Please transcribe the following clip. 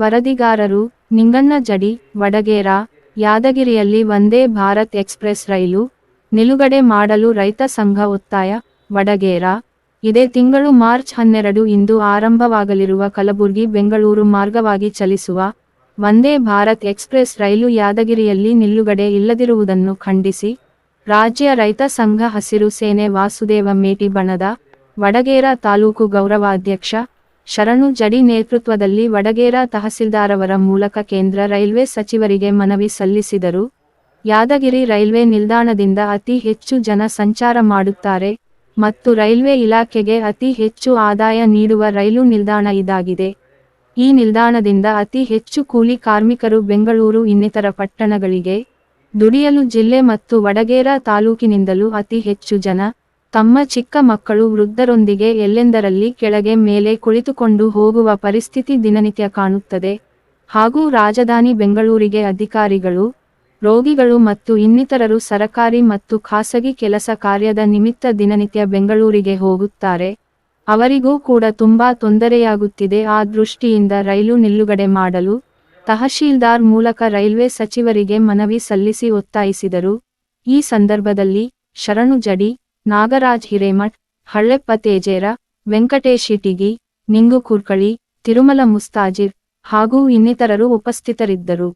ವರದಿಗಾರರು ನಿಂಗಣ್ಣ ಜಡಿ, ವಡಗೇರ, ಯಾದಗಿರಿಯಲ್ಲಿ ವಂದೇ ಭಾರತ್ ಎಕ್ಸ್ಪ್ರೆಸ್ ರೈಲು ನಿಲುಗಡೆ ಮಾಡಲು ರೈತ ಸಂಘ ಒತ್ತಾಯ, ವಡಗೇರ. ಇದೇ ತಿಂಗಳು ಮಾರ್ಚ್ ಹನ್ನೆರಡು ಇಂದು ಆರಂಭವಾಗಲಿರುವ ಕಲಬುರಗಿ, ಬೆಂಗಳೂರು ಮಾರ್ಗವಾಗಿ ಚಲಿಸುವ ವಂದೇ ಭಾರತ್ ಎಕ್ಸ್ಪ್ರೆಸ್ ರೈಲು ಯಾದಗಿರಿಯಲ್ಲಿ ನಿಲ್ಲುಗಡೆ ಇಲ್ಲದಿರುವುದನ್ನು ಖಂಡಿಸಿ, ರಾಜ್ಯ ರೈತ ಸಂಘ ಹಸಿರು ಸೇನೆ ವಾಸುದೇವ ಮೇಟಿ ಬಣದ, ವಡಗೇರ ತಾಲೂಕು ಗೌರವಾಧ್ಯಕ್ಷ ಶರಣು ಜಡಿ ನೇತೃತ್ವದಲ್ಲಿ ವಡಗೇರ ತಹಸೀಲ್ದಾರವರ ಮೂಲಕ ಕೇಂದ್ರ ರೈಲ್ವೆ ಸಚಿವರಿಗೆ ಮನವಿ ಸಲ್ಲಿಸಿದರು. ಯಾದಗಿರಿ ರೈಲ್ವೆ ನಿಲ್ದಾಣದಿಂದ ಅತಿ ಹೆಚ್ಚು ಜನ ಸಂಚಾರ ಮಾಡುತ್ತಾರೆ ಮತ್ತು ರೈಲ್ವೆ ಇಲಾಖೆಗೆ ಅತಿ ಹೆಚ್ಚು ಆದಾಯ ನೀಡುವ ರೈಲು ನಿಲ್ದಾಣ ಇದಾಗಿದೆ. ಈ ನಿಲ್ದಾಣದಿಂದ ಅತಿ ಹೆಚ್ಚು ಕೂಲಿ ಕಾರ್ಮಿಕರು ಬೆಂಗಳೂರು, ಇನ್ನಿತರ ಪಟ್ಟಣಗಳಿಗೆ ದುಡಿಯಲು ಜಿಲ್ಲೆ ಮತ್ತು ವಡಗೇರ ತಾಲೂಕಿನಿಂದಲೂ ಅತಿ ಹೆಚ್ಚು ಜನ ತಮ್ಮ ಚಿಕ್ಕ ಮಕ್ಕಳು ವೃದ್ಧರೊಂದಿಗೆ ಎಲ್ಲೆಂದರಲ್ಲಿ ಕೆಳಗೆ ಮೇಲೆ ಕುಳಿತುಕೊಂಡು ಹೋಗುವ ಪರಿಸ್ಥಿತಿ ದಿನನಿತ್ಯ ಕಾಣುತ್ತದೆ. ಹಾಗೂ ರಾಜಧಾನಿ ಬೆಂಗಳೂರಿಗೆ ಅಧಿಕಾರಿಗಳು, ರೋಗಿಗಳು ಮತ್ತು ಇನ್ನಿತರರು ಸರಕಾರಿ ಮತ್ತು ಖಾಸಗಿ ಕೆಲಸ ಕಾರ್ಯದ ನಿಮಿತ್ತ ದಿನನಿತ್ಯ ಬೆಂಗಳೂರಿಗೆ ಹೋಗುತ್ತಾರೆ. ಅವರಿಗೂ ಕೂಡ ತುಂಬಾ ತೊಂದರೆಯಾಗುತ್ತಿದೆ. ಆ ದೃಷ್ಟಿಯಿಂದ ರೈಲು ನಿಲ್ಲುಗಡೆ ಮಾಡಲು ತಹಶೀಲ್ದಾರ್ ಮೂಲಕ ರೈಲ್ವೆ ಸಚಿವರಿಗೆ ಮನವಿ ಸಲ್ಲಿಸಿ ಒತ್ತಾಯಿಸಿದರು. ಈ ಸಂದರ್ಭದಲ್ಲಿ ಶರಣು ಜಡಿ ನಾಗರಾಜ್ ಹಿರೇಮಠ್ ಹಳ್ಳೆಪ್ಪ ತೇಜೇರ ವೆಂಕಟೇಶ್ ಇಟಿಗಿ ನಿಂಗು ಕುರ್ಕಳಿ ತಿರುಮಲ ಮುಸ್ತಾಜಿರ್ ಹಾಗೂ ಇನ್ನಿತರರು ಉಪಸ್ಥಿತರಿದ್ದರು.